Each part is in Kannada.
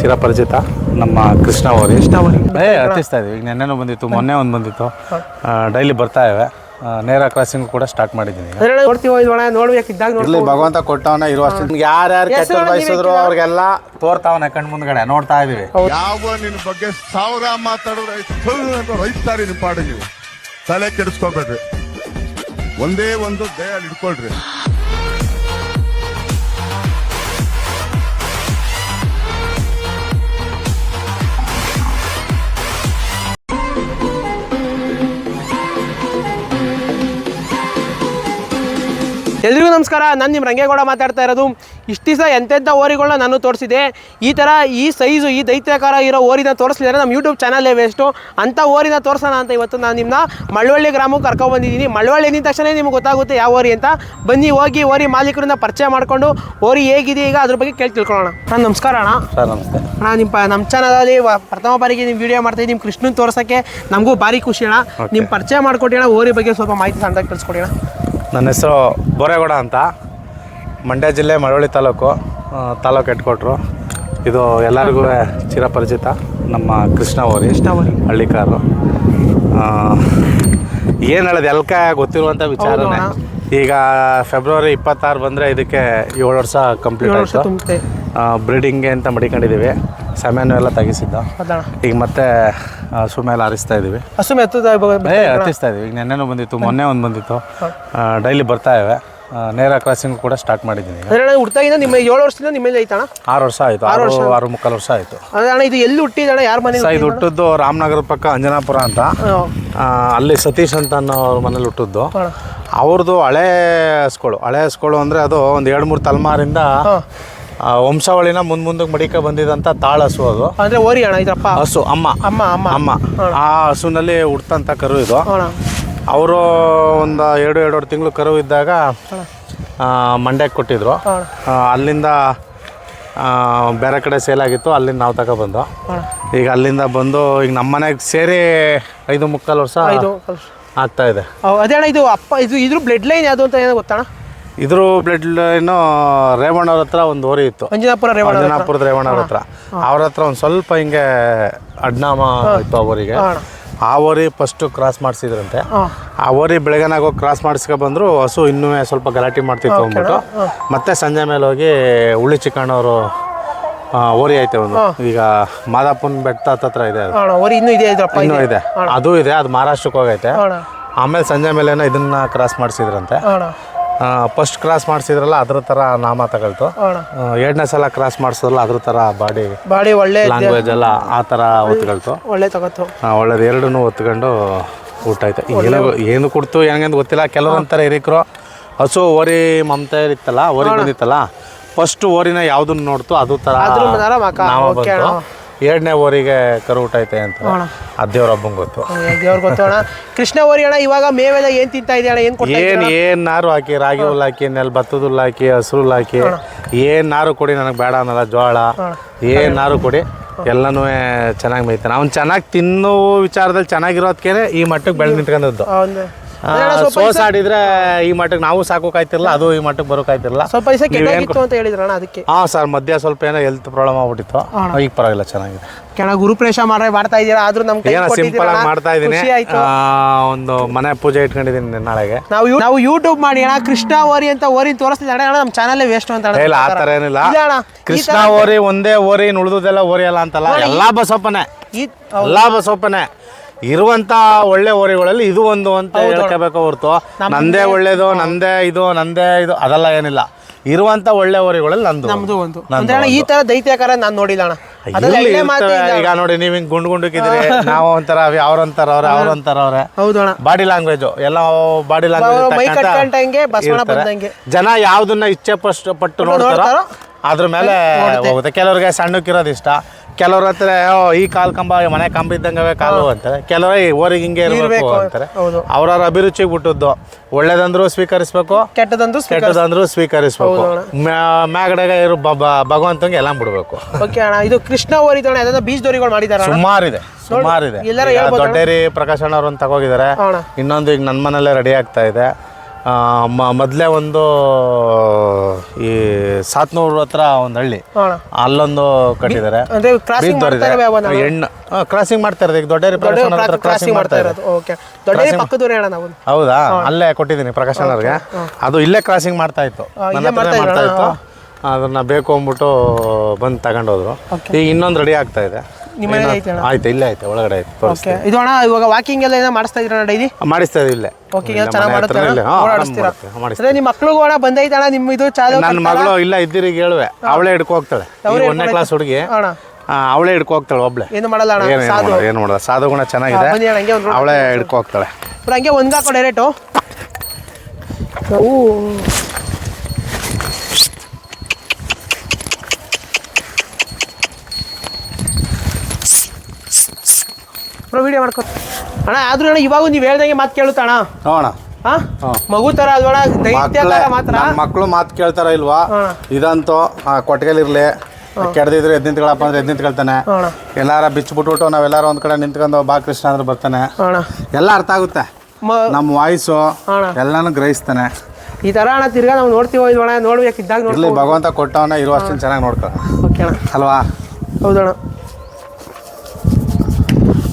ಚಿರಪರಿಚಿತ ನಮ್ಮ ಕೃಷ್ಣ ಅವರು. ಏ ಹತ್ತಿಸ್ತಾ ಇದೀವಿ. ಈಗ ನೆನ್ನೆನೂ ಬಂದಿತ್ತು ಮೊನ್ನೆ ಒಂದು ಬಂದಿತ್ತು. ಡೈಲಿ ಬರ್ತಾ ಇವೆ. ಆ, ನೇರ ಕ್ರಾಸಿಂಗ್ ಕೂಡ ಸ್ಟಾರ್ಟ್ ಮಾಡಿದ್ದೀನಿ ಈಗ. ನೋಡ್ತೀವೋ ಇರ್ಲಿ ನೋಡ್ತೀವಿ. ಭಗವಂತ ಕೊಟ್ಟವನ ಇರುವಷ್ಟು ಯಾರ್ಯಾರು ಕೆಟ್ಟ ಬಯಸಿದ್ರು ಅವ್ರಿಗೆಲ್ಲ ತೋರ್ತಾವನ ಕಣ್ ಮುಂದ್ಗಡೆ ನೋಡ್ತಾ ಇದೀವಿ ಯಾವ ನಿನ್ ಬಗ್ಗೆ ಸಾವಿರ ಮಾತಾಡಿದ್ರೆ ಅಂತ ರೈತಾರೆ ನಿಮ್ ಪಾಡು ನೀವು. ತಲೆ ಕೆಡಿಸ್ಕೋಬೇಡ್ರಿ. ಒಂದೇ ಒಂದು ದಯ ಇಟ್ಕೊಳ್ರಿ. ನಮಸ್ಕಾರ ನಾನು ನಿಮ್ಮ ರಂಗೇಗೌಡ ಮಾತಾಡ್ತಾ ಇರೋದು. ಇಷ್ಟು ದಿವಸ ಎಂತೆಂಥ ಓರಿಗಳನ್ನ ನಾನು ತೋರಿಸಿದೆ ಈ ಥರ ಈ ಸೈಜು ಈ ದೈತ್ಯಾಕಾರ ಇರೋ ಓರಿನ ತೋರಿಸ್ಲಿದ್ದಾರೆ ನಮ್ಮ ಯೂಟ್ಯೂಬ್ ಚಾನಲ್ಲೇ ವೇಸ್ಟು ಅಂಥ ಓರಿನ ತೋರಿಸೋಣ ಅಂತ ಇವತ್ತು ನಾನು ನಿಮ್ಮನ್ನ ಮಳವಳ್ಳಿ ಗ್ರಾಮಕ್ಕೆ ಕರ್ಕೊಬಂದಿದ್ದೀನಿ ಮಳವಳ್ಳಿ ನಿಂದ ತಕ್ಷಣ ನಿಮ್ಗೆ ಗೊತ್ತಾಗುತ್ತೆ ಯಾವ ಓರಿ ಅಂತ. ಬನ್ನಿ ಹೋಗಿ ಓರಿ ಮಾಲೀಕರಿಂದ ಪರಿಚಯ ಮಾಡಿಕೊಂಡು ಓರಿ ಹೇಗಿದೆ ಈಗ ಅದ್ರ ಬಗ್ಗೆ ಕೇಳಿ ತಿಳ್ಕೊಳ್ಳೋಣ. ನಾನು ನಮಸ್ಕಾರ ಅಣ್ಣ. ಸರ್ ನಮಸ್ತೆ. ಅಣ್ಣ ನಿಮ್ಮ ನಮ್ಮ ಚಾನಲಲ್ಲಿ ಪ್ರಥಮ ಬಾರಿಗೆ ನಿಮ್ಮ ವಿಡಿಯೋ ಮಾಡ್ತಾ ನಿಮ್ಮ ಕೃಷ್ಣನ ತೋರ್ಸೋಕ್ಕೆ ನಮಗೂ ಭಾರಿ ಖುಷಿ ಅಣ್ಣ. ನಿಮ್ಮ ಪರಿಚಯ ಮಾಡಿಕೊಟ್ಟಿ ಅಣ್ಣ ಓರಿ ಬಗ್ಗೆ ಸ್ವಲ್ಪ ಮಾಹಿತಿ ಸಣ್ಣದಾಗಿ ತಿಳಿಸ್ಕೊಡಿ ಅಣ್ಣ. ನನ್ನ ಹೆಸರು ಬೋರೇಗೌಡ ಅಂತ. ಮಂಡ್ಯ ಜಿಲ್ಲೆ ಮಳವಳ್ಳಿ ತಾಲೂಕು ತಾಲೂಕು ಹೆಡ್ಕೊಟ್ರು ಇದು ಎಲ್ಲರಿಗೂ ಚಿರಪರಿಚಿತ ನಮ್ಮ ಕೃಷ್ಣ ಓರಿ ಹಳ್ಳಿ ಹಳ್ಳಿಕಾರು ಏನು ಹೇಳೋದು ಎಲ್ಕ ಗೊತ್ತಿರುವಂಥ ವಿಚಾರನೇ. ಈಗ ಫೆಬ್ರವರಿ ಇಪ್ಪತ್ತಾರು ಬಂದರೆ ಇದಕ್ಕೆ ಏಳು ವರ್ಷ ಕಂಪ್ಲೀಟ್ ಆಯಿತು. ಬ್ರೀಡಿಂಗ್ಗೆ ಅಂತ ಮಡಿಕೊಂಡಿದ್ದೀವಿ. ಸಮಯನೂ ಎಲ್ಲ ತೆಗಿಸಿದ್ದು ಈಗ ಮತ್ತೆ ಹಸು ಮೇಲೆ ಹರಿಸ್ತಾ ಇದ್ದೀವಿ. ಹಸು ಮೇಲೆ ಏ ಹತ್ತಿಸ್ತಾ ಇದೀವಿ ಈಗ ನೆನ್ನೆನೂ ಬಂದಿತ್ತು ಮೊನ್ನೆ ಒಂದು ಬಂದಿತ್ತು. ಡೈಲಿ ಬರ್ತಾ ಇವೆ. ನೇರ ಕ್ರಾಸಿಂಗ್ ಕೂಡ ಸ್ಟಾರ್ಟ್ ಮಾಡಿದ್ದೀನಿ ಈಗ. ಅಣ್ಣ ನಿಮ್ಮ ಏಳು ವರ್ಷದಿಂದ ನಿಮ್ಮಲ್ಲಿ ಐತಣ್ಣ? ಆರು ವರ್ಷ ಆಯಿತು. ಆರು ಆರು ಮುಕ್ಕಾಲು ವರ್ಷ ಆಯಿತು. ಅದೇ ಅಣ್ಣ ಇದು ಎಲ್ಲಿ ಹುಟ್ಟಿದಣ್ಣ? ಯಾರ ಮನೆ ಇದು ಹುಟ್ಟಿದ್ದು ರಾಮನಗರ ಪಕ್ಕ ಅಂಜನಾಪುರ ಅಂತ. ಆ, ಅಲ್ಲಿ ಸತೀಶ್ ಅಂತ ಅನ್ನೋ ಅವ್ರ ಮನೇಲಿ ಹುಟ್ಟಿದ್ದು. ಅವ್ರದ್ದು ಹಳೆ ಹಸ್ಗಳು ಹಳೆ ಹಸ್ಗಳು ಅಂದರೆ ಅದು ಒಂದು ಎರಡು ಮೂರು ತಲೆಮಾರಿಂದ ಆ, ವಂಶಾವಳಿನ ಮುಂದ್ ಮುಂದಕ್ಕೆ ಮಡಿಕ ಬಂದಿದಂತ ತಾಳ ಹಸು ಅದು. ಅಂದ್ರೆ ಓರಿ ಅಣ್ಣ ಇದಪ್ಪ ಹಸು ಅಮ್ಮ. ಅಮ್ಮ ಅಮ್ಮ. ಅಮ್ಮ. ಆ ಹಸುನಲ್ಲಿ ಹುಡ್ತಂತ ಕರು ಇದು. ಅಣ್ಣ ಅವರು ಒಂದು ಎರಡು ಎರಡೂವರೆ ತಿಂಗಳು ಕರು ಇದ್ದಾಗ ಆ, ಮಂಡ್ಯಕ್ಕೆ ಕೊಟ್ಟಿದ್ರು. ಆ, ಅಲ್ಲಿಂದ ಆ, ಬೇರೆ ಕಡೆ ಸೇಲ್ ಆಗಿತ್ತು ಅಲ್ಲಿಂದ ನಾವು ತಗೊಬಂದು ಈಗ ಅಲ್ಲಿಂದ ಬಂದು ಈಗ ನಮ್ಮ ಮನೆಗೆ ಸೇರಿ ಐದು ಮುಕ್ಕಾಲು ವರ್ಷ ಇದು ಆಗ್ತಾ ಇದೆ. ಅವ್- ಅದೇ ಅಣ್ಣ ಇದು ಅಪ್ಪ ಇದು ಇದ್ರ ಬ್ಲಡ್ ಲೈನ್ ಯಾವುದು ಅಂತ ಏನೋ ಗೊತ್ತಣ್ಣ? ಇದ್ರ ಬ್ಲಡ್ ಲೈನ್ ರೇವಣ್ಣವ್ರ ಹತ್ರ ಒಂದು ಓರಿ ಇತ್ತು. ಅಂಜನಾಪುರ ರೇವಣ ಅಂಜನಾಪುರದ ರೇವಣ್ಣವ್ರ ಹತ್ರ. ಅವ್ರ ಹತ್ರ ಒಂದು ಸ್ವಲ್ಪ ಹಿಂಗೆ ಅಡ್ನಾಮ ಇತ್ತು ಅವರಿಗೆ ಊರಿಗೆ ಆ ಓರಿ ಫಸ್ಟ್ ಕ್ರಾಸ್ ಮಾಡಿಸಿದ್ರಂತೆ. ಆ ಓರಿ ಬೆಳಗ್ಗೆನಾಗ ಹೋಗಿ ಕ್ರಾಸ್ ಮಾಡಿಸ್ಕೊ ಬಂದ್ರು ಹಸು ಇನ್ನೂ ಸ್ವಲ್ಪ ಗಲಾಟೆ ಮಾಡ್ತಿತ್ತು ಅಂದ್ಬಿಟ್ಟು. ಮತ್ತೆ ಸಂಜೆ ಮೇಲೆ ಹೋಗಿ ಉಳ್ಳಿ ಚಿಕ್ಕಣ್ಣವರು ಓರಿ ಐತೆ ಒಂದು. ಈಗ ಮಾದಾಪುನ್ ಬೆಟ್ಟ ಹತ್ತತ್ರ ಇದೆ ಇನ್ನೂ ಇದೆ ಅದು ಇದೆ ಅದು ಮಹಾರಾಷ್ಟ್ರಕ್ಕೆ ಹೋಗೈತೆ. ಆಮೇಲೆ ಸಂಜೆ ಮೇಲೆ ಇದನ್ನ ಕ್ರಾಸ್ ಮಾಡಿಸಿದ್ರಂತೆ. ಫಸ್ಟ್ ಕ್ರಾಸ್ ಮಾಡಿಸಿದ್ರಲ್ಲ ಅದ್ರ ತರ ನಾಮ ತಗೊಳ್ತು. ಎರಡನೇ ಸಲ ಕ್ರಾಸ್ ಮಾಡಿಸಿದ್ರಲ್ಲ ಅದ್ರ ತರ ಬಾಡಿ ಬಾಡಿ ಒಳ್ಳೆ ಲ್ಯಾಂಗ್ವೇಜ್ ಎಲ್ಲ ಆ ತರ ಒತ್ಕೊಳ್ತು ಒಳ್ಳೆ ತಗೋತು ಒಳ್ಳೇದು ಎರಡನ್ನೂ ಒತ್ಕೊಂಡು ಊಟ ಆಯ್ತು. ಏನು ಏನು ಕೊಡ್ತು ಹೆಂಗಂತ ಗೊತ್ತಿಲ್ಲ. ಕೆಲವೊಂಥರ ಹಿರಿಕರು ಹಸು ಓರಿ ಮಮತೆ ಇತ್ತಲ್ಲ ಓರಿ ಬಂದಿತ್ತಲ್ಲ ಫಸ್ಟ್ ಓರಿನ ಯಾವ್ದನ್ನ ನೋಡ್ತು ಅದು ತರ ನಾಮ ಬಂತು. ಎರಡನೇ ಓರಿಗೆ ಕರು ಊಟ ಐತೆ ಅಂತ. ಆ ದೇವ್ರ ಹಬ್ಬಂಗೆ ಗೊತ್ತು. ಗೊತ್ತು ಅಣ್ಣ. ಕೃಷ್ಣ ಓರಿ ಅಣ್ಣ ಇವಾಗ ಮೇವೆಲ್ಲ ಏನ್ ತಿಂತಾ ಇದೆ ಅಣ್ಣ? ಏನ್ ಕೊಡ್ತಾ ಏನು ಏನ್ ನಾರು ಹಾಕಿ ರಾಗಿ ಹುಲ್ಲು ಹಾಕಿ ನೆಲ್ ಭತ್ತದ ಹುಲ್ಲು ಹಾಕಿ ಹಸಿರು ಹುಲ್ಲು ಹಾಕಿ ಏನ್ ನಾರು ಕೊಡಿ ನನಗೆ ಬೇಡ ಅನ್ನಲ್ಲ ಜೋಳ ಏನ್ ನಾರು ಕೊಡಿ ಎಲ್ಲನೂ ಚೆನ್ನಾಗಿ ಮೇಯ್ತಾನೆ. ಅವ್ನು ಚೆನ್ನಾಗಿ ತಿನ್ನೋ ವಿಚಾರದಲ್ಲಿ ಚೆನ್ನಾಗಿರೋದ್ಕೇನೆ ಈ ಮಟ್ಟಕ್ಕೆ ಬೆಳೆದು ನಿಂತ್ಕೊಂಡದ್ದು ಸೋಸ್ ಆಡಿದ್ರೆ ಈ ಮಟ್ಟಕ್ಕೆ ನಾವು ಸಾಕೋಕಾಯ್ತಿರಲ್ಲ ಅದು ಈ ಮಟ್ಟಕ್ಕೆ ಬರೋಕಾಯ್ತಿಲ್ಲ ಸ್ವಲ್ಪ ದಿವಸ ಕೆಳಗಿತ್ತು ಅಂತ ಹೇಳಿದ್ರ ಅಣ್ಣ ಅದಕ್ಕೆ. ಹಾ ಸರ್ ಮಧ್ಯ ಸ್ವಲ್ಪ ಏನೋ ಹೆಲ್ತ್ ಪ್ರಾಬ್ಲಮ್ ಆಗ್ಬಿಟ್ಟಿತ್ತು. ಈಗ ಪರವಾಗಿಲ್ಲ ಚೆನ್ನಾಗಿದೆ. ಕೆಳ ಗುರುಪ್ರೇಷ ಮಾಡ ಮಾಡ್ತಾ ಇದೀರಾ? ಆದ್ರೂ ನಮ್ಗೆ ಏನೋ ಸಿಂಪಲ್ ಆಗಿ ಮಾಡ್ತಾ ಇದ್ದೀನಿ ಒಂದು ಮನೆ ಪೂಜೆ ಇಟ್ಕೊಂಡಿದ್ದೀನಿ ನಾಳೆಗೆ. ನಾವು ನಾವು ಯೂಟ್ಯೂಬ್ ಮಾಡಿ ಅಣ್ಣ. ಕೃಷ್ಣ ಓರಿ ಅಂತ ಓರಿ ತೋರಿಸ್ತಿದ್ದಾರೆ ಅಣ್ಣ. ನಮ್ಮ ಚಾನಲ್ ವೇಸ್ಟ್ ಅಂತ ಇಲ್ಲ ಆ ಥರ ಏನಿಲ್ಲ. ಕೃಷ್ಣ ಓರಿ ಒಂದೇ ಓರಿ ಉಳಿದುದೆಲ್ಲ ಓರಿ ಅಲ್ಲ ಅಂತಲ್ಲ. ಎಲ್ಲಾ ಬಸಪ್ಪನೆ. ಎಲ್ಲಾ ಬಸಪ್ಪನೆ. ಇರುವಂತ ಒಳ್ಳೆ ಓರಿಗಳಲ್ಲಿ ಇದು ಒಂದು ಅಂತ ಹೇಳ್ಕೋಬೇಕು ಹೊರತು. ನಂದೇ ಒಳ್ಳೇದು ನಂದೇ ಇದು ನಂದೇ ಇದು ಅದೆಲ್ಲ ಏನಿಲ್ಲ. ಇರುವಂತ ಒಳ್ಳೆ ಓರಿಗಳಲ್ಲಿ ನಂದು ನಮ್ದು ಒಂದು. ಅಂದ್ರೆ ಅಣ್ಣ ಈ ತರ ದೈತ್ಯಕಾರ ನಾನ್ ನೋಡಿಲ್ಲ ಅಣ್ಣ. ಅದ್ರಲ್ಲಿ ಇರ್ಲಿ, ಎಳ್ಳೆ ಮಾತು ಇರ್ತವೆ. ಇಲ್ಲ. ಈಗ ನೋಡಿ ನೀವ್ ಹಿಂಗ್ ಗುಂಡ್ ಗುಂಡಕ್ಕಿದ್ರಿ ನಾವು ಒಂಥರ ಅವ್ರಂತಾರ ಅವ್ರೆ ಅವ್ರಂತಾರ ಅವ್ರೆ ಹೌದು ಅಣ್ಣ. ಬಾಡಿ ಲ್ಯಾಂಗ್ವೇಜ್ ಎಲ್ಲ ಬಾಡಿ ಮೈ ಲ್ಯಾಂಗ್ವೇಜ್ ಕಟ್ಕೊಂಡಂಗೆ ಬಸವಣ್ಣ ಬಂದಂಗೆ. ಜನ ಯಾವ್ದನ್ನ ಇಚ್ಛೆ ಪಸ್ಟ್ ಪಟ್ಟು ನೋಡ್ತಾರೋ ನೋಡ್ತಾರೋ? ಅದ್ರ ಮೇಲೆ ಹೋಗುತ್ತೆ. ಕೆಲವ್ರಿಗೆ ಸಣ್ಣಕ್ಕಿರೋದು ಇಷ್ಟ. ಕೆಲವ್ರ ಹತ್ರ "ಓ, ಈ ಕಾಲ್ ಕಂಬ ಮನೆ ಕಂಬ ಇದ್ದಂಗವೇ ಕಾಲು ಅಂತಾರೆ. ಕೆಲವರು ಓರಿಗೆ ಹಿಂಗೆ ಇರಬೇಕು ಅಂತಾರೆ. ಅವ್ರವ್ರ ಅಭಿರುಚಿಗೆ ಬಿಟ್ಟದ್ದು ಒಳ್ಳೇದಂದ್ರು ಸ್ವೀಕರಿಸ್ಬೇಕು ಕೆಟ್ಟದಂದ್ರು ಕೆಟ್ಟದಂದ್ರು ಸ್ವೀಕರಿಸ್ಬೇಕು. ಮ್ಯಾ- ಮ್ಯಾಗಡೆಗೆ ಇರೋ ಭಗವಂತಂಗೆ ಎಲ್ಲ ಬಿಡ್ಬೇಕು. ಓಕೆ ಅಣ್ಣ ಇದು ಕೃಷ್ಣ ಓರಿ ಯಾವ್ದಾದ್ರು ಬೀಜ ದೋರಿಗಳು ಮಾಡಿದ್ದಾರೆ ಸುಮಾರಿದೆ ಸುಮಾರಿದೆ? ದೊಡ್ಡೇರಿ ಪ್ರಕಾಶ್ ಅಣ್ಣ ಅವ್ರನ್ನ ತಗೋಗಿದ್ದಾರೆ. ಇನ್ನೊಂದು ಈಗ ನನ್ನ ಮನೇಲೆ ರೆಡಿ ಆಗ್ತಾ ಇದೆ. ಮೊದಲೇ ಒಂದು ಈ ಸಾತ್ನೂರು ಹತ್ರ ಒಂದು ಹಳ್ಳಿ. ಅಲ್ಲೊಂದು ಕಟ್ಟಿದ್ದಾರೆ. ಹೆಣ್ಣು ಕ್ರಾಸಿಂಗ್ ಮಾಡ್ತಾ ಇರೋದು. ಈಗ ದೊಡ್ಡ ಕ್ರಾಸಿಂಗ್ ಮಾಡ್ತಾ ಇರೋದು. ಹೌದಾ? ಅಲ್ಲೇ ಕೊಟ್ಟಿದ್ದೀನಿ ಪ್ರಕಾಶ್ ಅವ್ರಿಗೆ. ಅದು ಇಲ್ಲೇ ಕ್ರಾಸಿಂಗ್ ಮಾಡ್ತಾ ಇತ್ತು. ಮಾಡ್ತಾ ಇತ್ತು. ಅದನ್ನ ಬೇಕು ಅಂದ್ಬಿಟ್ಟು ಬಂದು ತಗೊಂಡೋದ್ರು. ಈಗ ಇನ್ನೊಂದು ರೆಡಿ ಆಗ್ತಾ ಇದೆ. ನಿಮ್ಮ ಮನೇಲಿ ಐತೆ ಅಣ್ಣ? ಆಯ್ತು ಇಲ್ಲೇ ಐತೆ ಒಳಗಡೆ ಆಯ್ತು ತೋರಿಸ್ತೀನಿ. ಓಕೆ ಇದು ಅಣ್ಣ ಇವಾಗ ವಾಕಿಂಗ್ ಎಲ್ಲ ಏನೋ ಮಾಡಿಸ್ತಾ ಇದ್ದೀರಣ್ಣ ಡೈಲಿ? ಮಾಡಿಸ್ತಾ ಇಲ್ಲ ಇಲ್ಲೇ. ವಾಕಿಂಗ್ ಎಲ್ಲ ಚೆನ್ನಾಗಿ ಮಾಡುತ್ತೆ ಅಣ್ಣ? ಹಾ, ಓಡಾಡಿಸ್ತೀರಾ? ಮಾಡುತ್ತೆ, ಮಾಡಿಸ್ತೀವಿ. ಅದೇ ನಿಮ್ಮ ಮಕ್ಳಿಗೂ ಅಣ್ಣ ಬಂದೈತೆ ಅಣ್ಣ ನಿಮ್ಮ ಇದು ಚಾಲು ನನ್ನ ಮಗಳು ಇಲ್ಲ ಇದ್ದಿರಿಗೆ ಹೇಳುವೆ. ಅವಳೇ ಹಿಡ್ಕೊ ಹೋಗ್ತಾಳೆ. ಒಂದನೇ ಕ್ಲಾಸ್ ಹುಡುಗಿ. ಅಣ್ಣ. ಅವಳೇ ಹಿಡ್ಕೊ ಹೋಗ್ತಾಳೆ ಒಬ್ಳೆ. ಏನು ಮಾಡಲ್ಲ ಅಣ್ಣ ಏನು ಸಾಧು. ಮಾಡೋದು ಏನು ಮಾಡೋದು? ಸಾಧು ಗುಣ ಚೆನ್ನಾಗಿದೆ. ಬನ್ನಿ ಅಣ್ಣ ಹಂಗೆ ಒಂದು ಅವಳೇ ಹಿಡ್ಕೊ ಹೋಗ್ತಾಳೆ. ಬಟ್ ಹಂಗೆ ಒಂದು ಹಾಕೋ ಡೈರೆಕ್ಟು ಬ್ರೋ ವಿಡಿಯೋ ಮಾಡ್ಕೊ. ಅಣ್ಣ ಆದ್ರೂ ಅಣ್ಣ ಇವಾಗ ನೀವು ಹೇಳ್ದಂಗೆ ಮಾತು ಕೇಳುತ್ತಣ ನೋಣ ಹಾ? ಮಗು ತರ ಅದರೊಳಗೆ ಅಣ್ಣ ದೈತ್ಯ ತರ ಮಾತ್ರ. ಮಕ್ಕಳು ಮಾತು ಕೇಳ್ತಾರ ಇಲ್ವಾ. ಇದಂತೂ ಕೊಟ್ಟಿಗೆಲಿರ್ಲಿ ಕೆಡ್ದಿದ್ರೆ ಎದ್ ನಿಂತ್ಕೊಳಪ್ಪ ಅಂದ್ರೆ ಎದ್ ನಿಂತ್ಕೊಳ್ತಾನೆ. ಎಲ್ಲಾರ ಎಲ್ಲಾರ ಬಿಚ್ಚಿಬಿಟ್ಬಿಟ್ಟು ನಾವೆಲ್ಲಾರ ಒಂದ್ ಕಡೆ ನಿಂತ್ಕೊಂಡು ಬಾ ಕೃಷ್ಣ ಅಂದ್ರೆ ಬರ್ತಾನೆ. ಎಲ್ಲ ಅರ್ಥ ಆಗುತ್ತೆ. ನಮ್ಮ ವಾಯ್ಸು ಎಲ್ಲಾನು ಗ್ರಹಿಸ್ತಾನೆ. ಈ ತರ ಅಣ್ಣ ತಿರ್ಗಾ ನಾವು ನೋಡ್ತೀವೋ ಇದು ಅಣ್ಣ ನೋಡ್ಬೇಕು ಇದ್ದಾಗ ಇರ್ಲಿ ಭಗವಂತ ಕೊಟ್ಟವನ ಇರುವಷ್ಟು ಚೆನ್ನಾಗಿ ನೋಡ್ಕೊಳ್ಳೋಣ ಅಲ್ವಾ? ಹೌದಣ್ಣ.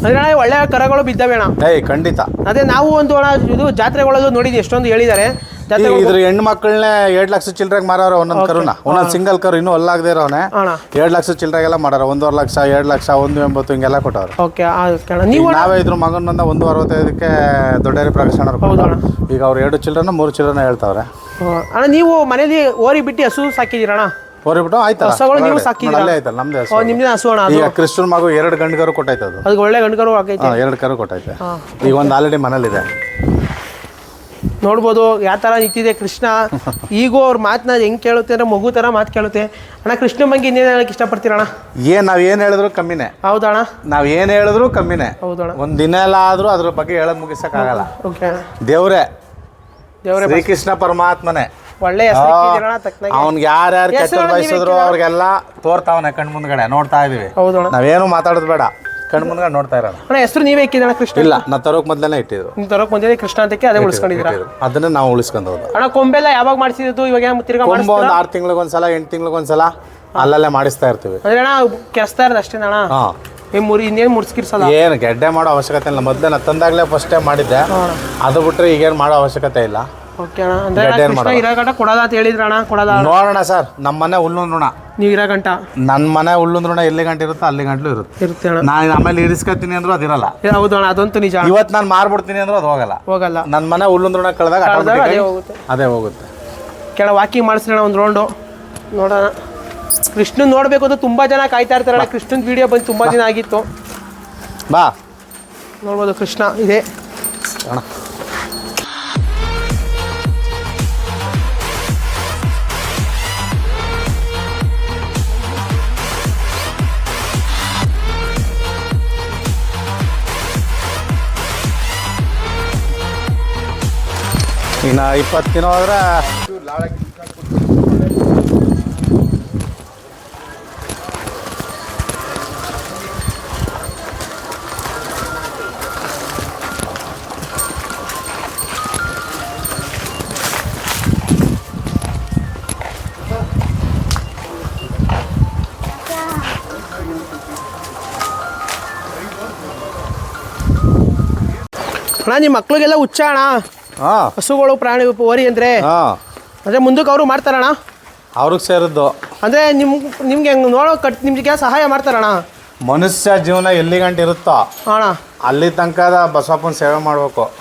ಅಂದ್ರೆ ಅಣ್ಣ ಒಳ್ಳೆ ಕರಗಳು ಬಿದ್ದಾವೆ ಅಣ್ಣ. ಏಯ್ ಖಂಡಿತ. ಅದೇ ನಾವು ಒಂದು ಅಣ್ಣ ಇದು ಜಾತ್ರೆಗಳಲ್ಲೂ ನೋಡಿದ್ವಿ ಎಷ್ಟೊಂದು ಹೇಳಿದ್ದಾರೆ. ಇದ್ರ ಹೆಣ್ಣು ಮಕ್ಕಳನ್ನೇ ಎರಡ್ ಲಕ್ಷ ಚಿಲ್ಡ್ರೆಗೆ ಮಾರೋರು ಒಂದೊಂದು ಕರುನ. ಒಂದೊಂದು ಸಿಂಗಲ್ ಕರು ಇನ್ನೂ ಅಲ್ಲಾಗದೇ ಇರೋನೆ ಅಣ್ಣ. ಎರಡ್ ಲಕ್ಷ ಚಿಲ್ಲರೆಗೆಲ್ಲ ಮಾಡಾರ ಒಂದೂವರೆ ಲಕ್ಷ ಎರಡ್ ಲಕ್ಷ ಒಂದು ಎಂಬತ್ತು ಹಿಂಗೆಲ್ಲ ಕೊಟ್ಟವ್ರು. ಓಕೆ ನೀವು ನಾವೇ ಇದ್ರ ಮಗನಂದ ಒಂದು ಅರವತ್ತೈದಕ್ಕೆ ದೊಡ್ಡೇರಿ ಪ್ರಕಾಶ್ ಕೊಟ್ಟವ್ರು. ಈಗ ಅವ್ರು ಎರಡು ಚಿಲ್ಡ್ರನ್ನ ಮೂರು ಚಿಲ್ಡ್ರನ್ನ ಹೇಳ್ತಾವ್ರೆ. ಹ್ಮ್. ಅಣ್ಣ ನೀವು ಮನೇಲಿ ಓರಿ ಬಿಟ್ಟು ಹಸು ಸಾಕಿದ್ದೀರಣ್ಣ ಹಸುಗಳು ನೀವು ಒಳಗಡೆ. ಸಾಕಿದ್ದೀರಾ? ಅಲ್ಲೇ ಆಯ್ತಲ್ಲ ನಮ್ದೇ ಹಸು ಓ ನಿಮ್ದೇ ಹಸು ಅಣ್ಣ ಅದು? ಈಗ ಕ್ರಿಶ್ಚಿಯನ್ ಮಗು ಎರಡು ಗಂಡು ಕರು ಕೊಟ್ಟೈತೆ ಅದು ಅದಕ್ಕೆ ಒಳ್ಳೆ ಗಂಡಗರು ಹಾಂ ಎರಡು ಕರು ಕೊಟ್ಟೈತೆ ಈಗ ಒಂದು ಆಲ್ರೆಡಿ ಮನೇಲಿದೆ. ನೋಡ್ಬೋದು ಯಾವ ಥರ ನಿಂತಿದೆ ಕೃಷ್ಣ. ಈಗೂ ಅವ್ರ ಮಾತನ್ನ ಹೆಂಗ್ ಕೇಳುತ್ತೆ ಅಂದ್ರೆ ಮಗು ಥರ ಮಾತು ಕೇಳುತ್ತೆ. ಅಣ್ಣ ಕೃಷ್ಣ ಬಗ್ಗೆ ಇನ್ನೇನು ಹೇಳಕ್ಕೆ ಇಷ್ಟಪಡ್ತೀರಣ್ಣ ಏನ್ ನಾವ್ ಏನ್ ಹೇಳಿದ್ರು ಕಮ್ಮಿನೇ. ಹೌದಣ್ಣ? ನಾವ್ ಏನ್ ಹೇಳಿದ್ರು ಕಮ್ಮಿನೇ. ಹೌದಣ್ಣ. ಒಂದ್ ದಿನ ಎಲ್ಲ ಆದ್ರೂ ಅದ್ರ ಬಗ್ಗೆ ಹೇಳದ್ ಮುಗಿಸಕ್ ಆಗಲ್ಲ. ಓಕೆ ಅಣ್ಣ. ದೇವ್ರೆ ದೇವ್ರೆ ಶ್ರೀಕೃಷ್ಣ ಪರಮಾತ್ಮನೆ. ಒಳ್ಳೆ ಅವ್ನ್ಗೆ ಯಾರ್ಯಾರು ಕೆಟ್ಟ ಬಯಸಿದ್ರು ಅವ್ರಿಗೆಲ್ಲ ತೋರ್ತಾವನೆ ಕಣ್ ಮುಂದ್ಗಡೆ ನೋಡ್ತಾ ಇದೀವಿ ನಾವೇನು ಮಾತಾಡೋದು ಬೇಡ. ಕಣ್ ಮುಂದ್ಗಡೆ ನೋಡ್ತಾ ಇರೋಣ ಅಣ್ಣ ಹೆಸರು ನೀವೇ ಇಕ್ಕಿದ್ದೀರಣ್ಣ ಕೃಷ್ಣ? ಇಲ್ಲ ನಾ ತರೋಕ್ ಮೊದ್ಲೇನೆ ಇಟ್ಟಿದ್ರು ನೀವು ತರೋಕೆ ಮೊದಲೇ ಕೃಷ್ಣ ಅಂತಕ್ಕೆ ಅದೇ ಉಳಿಸ್ಕೊಂಡಿದ್ದೀರಾ? ಇಟ್ಟಿದ್ರು. ಅದನ್ನ ನಾವು ಉಳಿಸ್ಕೊಂಡು ಹೋದ. ಅಣ್ಣ ಕೊಂಬೆಲ್ಲ ಯಾವಾಗ ಮಾಡಿಸಿದ್ದು? ಇವಾಗ ಏನ್ ತಿರ್ಗಾ ಕೊಂಬ ಮಾಡಿಸ್ತೀರಾ? ಆರು ಆರು ತಿಂಗಳಿಗೊಂದ್ಸಲ ಎಂಟು ತಿಂಗಳಿಗೊಂದ್ಸಲ ಅಲ್ಲಲ್ಲೇ ಮಾಡಿಸ್ತಾ ಇರ್ತೀವಿ. ಅಂದ್ರೆ ಅಣ್ಣ ಕೆಸ್ತಾ ಇರೋದು ಅಷ್ಟೇ ಅಣ್ಣ? ಹಾ. ಏನ್ ಮುರಿ ಇನ್ನೇನು ಮುಡ್ಸ್ಕಿರ್ಸಲ್ಲ ಏನು ಗೆಡ್ಡೆ ಮಾಡೋ ಅವಶ್ಯಕತೆ ಇಲ್ಲ. ಮೊದಲೇ ನಾ ತಂದಾಗಲೇ ಫಸ್ಟ್ ಟೈಮ್ ಮಾಡಿದ್ದೆ. ಅದು ಬಿಟ್ಟರೆ ಈಗೇನು ಮಾಡೋ ಅವಶ್ಯಕತೆ ಇಲ್ಲ. ಓಕೆ ಅಣ್ಣ. ಅಂದ್ರೆ ಅಣ್ಣ ಗಡ್ಡೆ ಏನ್ ಕೃಷ್ಣ ಮಾಡಲ್ಲ. ಇರೋ ಗಂಟ ಕೊಡೋದ ಅಂತ ಹೇಳಿದ್ರ ಅಣ್ಣ ಕೊಡೋದ? ನೋಡೋಣ ಸರ್ ನಮ್ಮ ಮನೆ ಹುಲ್ಲುಂದ್ರುಣ ನೀವು ಇರೋ ಗಂಟ ನನ್ನ ಮನೆ ಹುಲ್ಲುಂದ್ರುಣ ಎಲ್ಲಿ ಗಂಟೆ ಇರುತ್ತೆ ಅಲ್ಲಿ ಗಂಟ್ಲು ಇರುತ್ತೆ. ಇರುತ್ತೆ ಅಣ್ಣ. ನಾನು ಆಮೇಲೆ ಇರಿಸ್ಕೊತೀನಿ ಅಂದ್ರೂ ಅದಿರಲ್ಲ. ಏ, ಹೌದು ಅಣ್ಣ ಅದಂತೂ ನಿಜ ಇವತ್ತು ನಾನು ಮಾರ್ಬಿಡ್ತೀನಿ ಅಂದ್ರೂ ಅದು ಹೋಗಲ್ಲ. ಹೋಗಲ್ಲ. ನನ್ನ ಮನೆ ಹುಲ್ಲುಂದ್ರುಣ ಕಳೆದಾಗ ಕಳ್ದಾಗ ಅದೇ ಹೋಗುತ್ತೆ. ಅದೇ ಹೋಗುತ್ತೆ. ಕೆಳ ವಾಕಿಂಗ್ ಮಾಡಿಸ್ರಣ ಒಂದು ರೌಂಡು ನೋಡೋಣ. ಕೃಷ್ಣನ್ ನೋಡಬೇಕು ಅಂತ ತುಂಬ ಜನ ಕಾಯ್ತಾ ಇರ್ತಾರಣ್ಣ ಕೃಷ್ಣನ್ ವಿಡಿಯೋ ಬಂದು ತುಂಬ ದಿನ ಆಗಿತ್ತು. ಬಾ. ನೋಡ್ಬೋದು ಕೃಷ್ಣ ಇದೆ. ಅಣ್ಣ. ಇನ್ನು ಇಪ್ಪತ್ತು ದಿನ ಆದ್ರೆ ಅಣ್ಣ ನಿಮ್ಮ ಮಕ್ಳಿಗೆಲ್ಲ ಹುಚ್ಚ ಅಣ್ಣ. ಹಸುಗಳು ಪ್ರಾಣಿ ಅಂದ್ರೆ ಅಂದ್ರೆ ಅಂದರೆ ಮುಂದಕ್ಕೆ ಅವರು ಮಾಡ್ತಾರಣ ಅವ್ರಿಗೆ ಸೇರಿದ್ದು. ಅಂದ್ರೆ ನಿಮ್ ನಿಮ್ಗೆ ಹೆಂಗ್ ನೋಡೋ ಕಟ್ ನಿಮ್ಗೆ ಸಹಾಯ ಮಾಡ್ತಾರಣ ಮನುಷ್ಯ ಜೀವನ ಎಲ್ಲಿ ಗಂಟೆ ಇರುತ್ತೋ ಅಣ್ಣ. ಅಲ್ಲಿ ತನಕ ಬಸವಪ್ಪನ ಸೇವೆ ಮಾಡಬೇಕು.